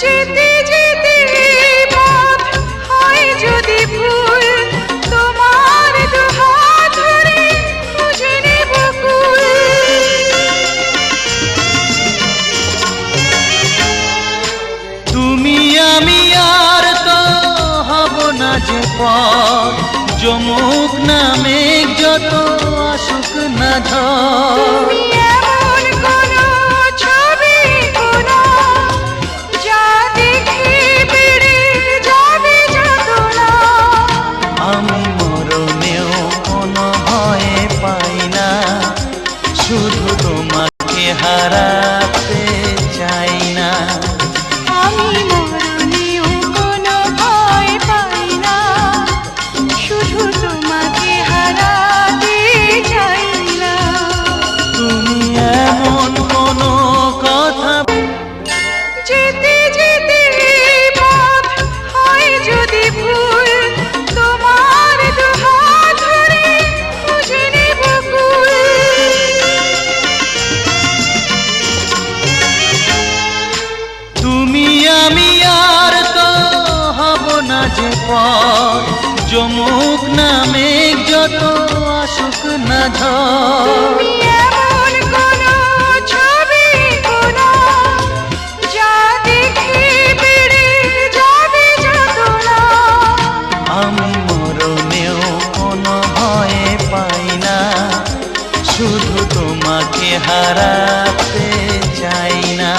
যেতে ধরে তুমি আমি আর তো না যে পর যমুক না মেঘ, যত আসুক না ঝড়। শুধু তোমাকে হারাতে পর যমুক না মেঘ যত আসুক না শুধু তোমাকে হারাতে চাই না।